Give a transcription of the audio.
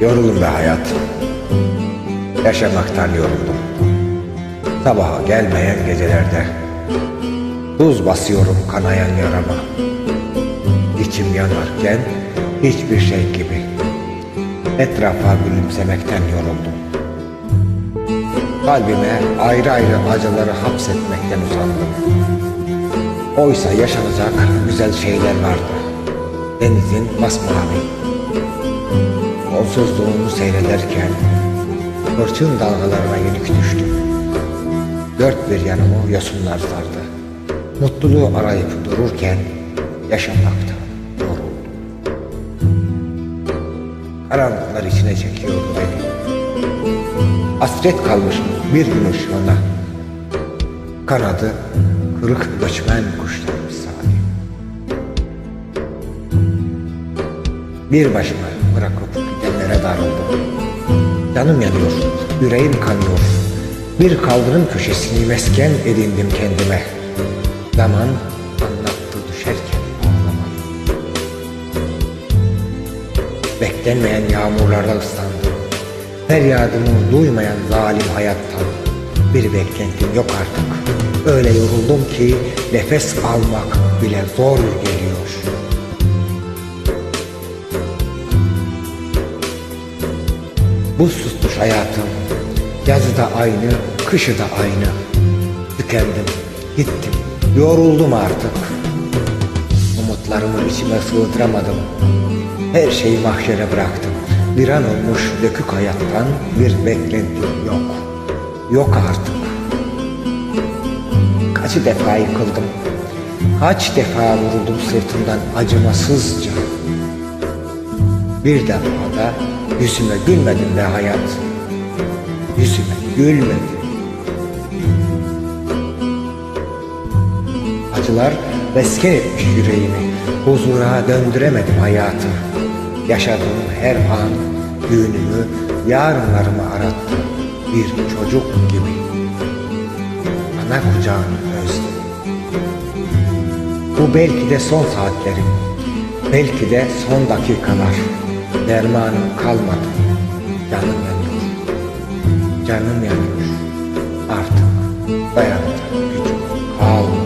Yoruldum be hayat. Yaşamaktan yoruldum. Sabaha gelmeyen gecelerde Tuz basıyorum kanayan yarama İçim yanarken hiçbir şey gibi Etrafa gülümsemekten yoruldum Kalbime ayrı ayrı acıları hapsetmekten usandım Oysa yaşanacak güzel şeyler vardı Denizin masmavi Sonsuzluğunu seyrederken Hırçın dalgalarına yenik düştüm. Dört bir yanımı yosunlar sardı Mutluluğu arayıp dururken Yaşamakta yoruldum. Karanlıklar içine çekiyordu beni. Hasret kalmış bir gün ışığına. Kanadı kırık göçmen kuşlar misali Bir başıma bırakıp gidenlere darıldım Canım yanıyor, yüreğim kanıyor. Bir kaldırım köşesini mesken edindim kendime. Zaman anlattı düşerken ağlama Beklenmeyen yağmurlarda ıslandım. Feryadımı duymayan zalim hayattan Bir beklentim yok artık. Öyle yoruldum ki nefes almak bile zor geliyor Bu susmuş hayatım. Yazı da aynı, kışı da aynı. Tükendim, gittim, yoruldum artık. Umutlarımı içime sığdıramadım. Her şeyi mahşere bıraktım. Bir an olmuş dökük hayattan bir beklentim yok. Yok artık. Kaç defa yıkıldım. Kaç defa vuruldum sırtımdan acımasızca Bir defa da yüzüme gülmedin be hayat. Yüzüme gülmedin. Acılar mesken etmiş yüreğimi. Huzura döndüremedim hayatı Yaşadığım her an düğünümü Yarınlarımı arattı. Bir çocuk gibi. Ana kucağını özledim. Bu belki de son saatlerim. Belki de son dakikalar Dermanım kalmadı. Canım yanıyor. Canım yanıyor. Artık dayanacak gücüm kalmadı.